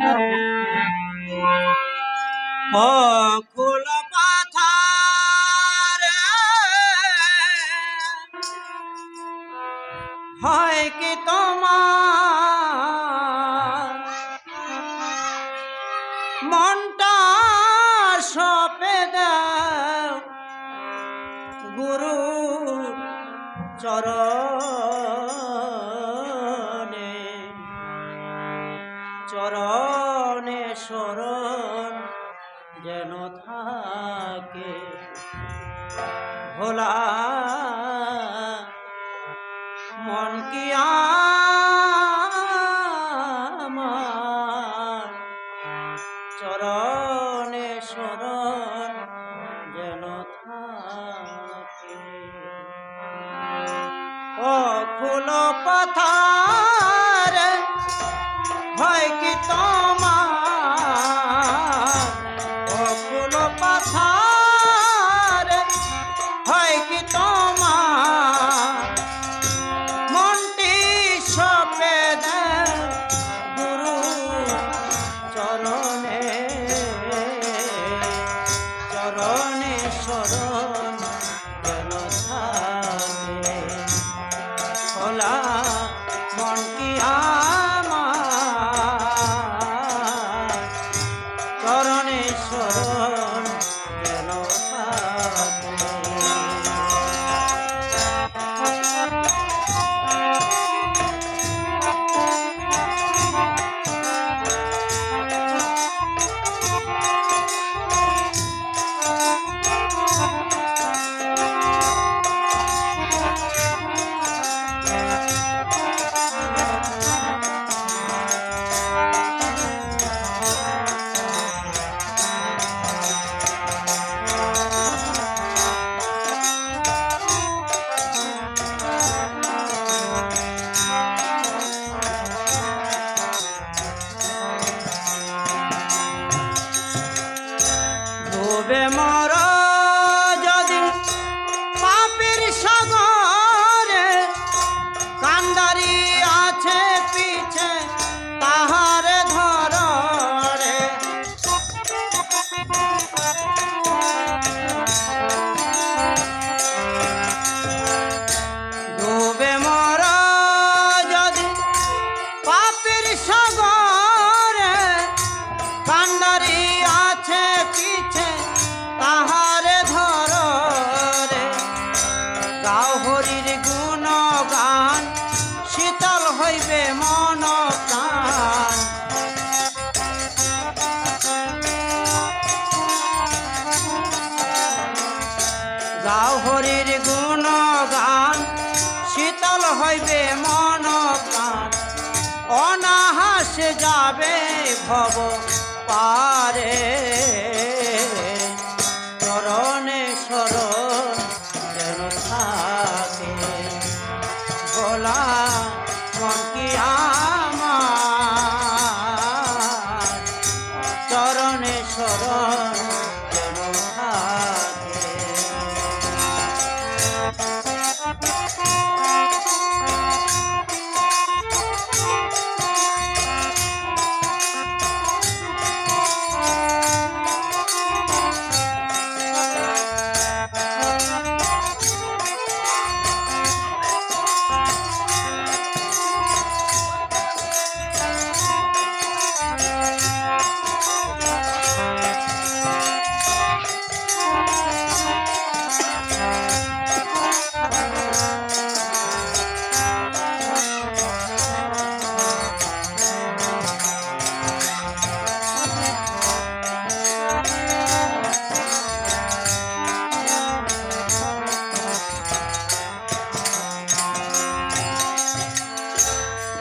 ও পাথার। হয় কি তোমার? মনটা সপে দাও গুরু চরণে শরণ যেন থাকে। ভোলা, মন কি আমার? চরণে শরণ যেন থাকে। ও ফুল পাথার, হয় কি তোমার হরির গুণ গান শীতল হইবে মন গাও হরির গুণ গান শীতল হইবে মন প্রাণ অনাহাসে যাবে ভব পারে।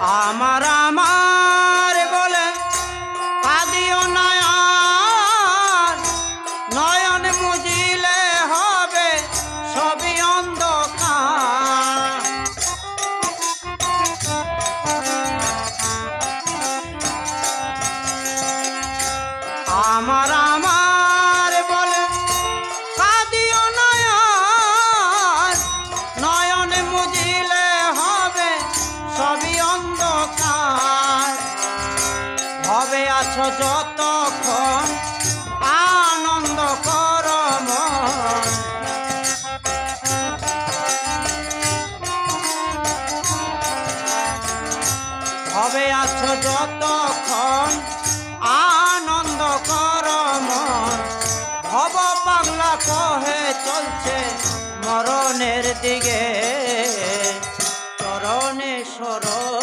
আমার আমার আছ যতক্ষণ আনন্দ কর হবে আছ যতক্ষণ আনন্দ কর ভব পাগলা কহে চলছে মরণের দিকে চরণে সরণ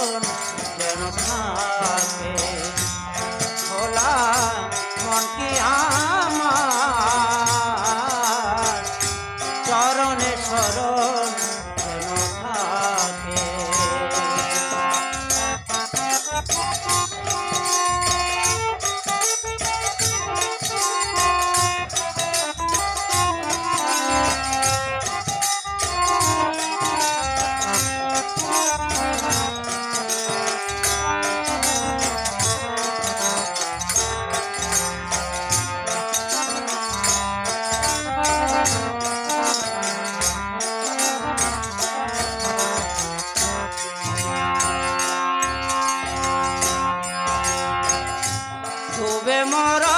মরা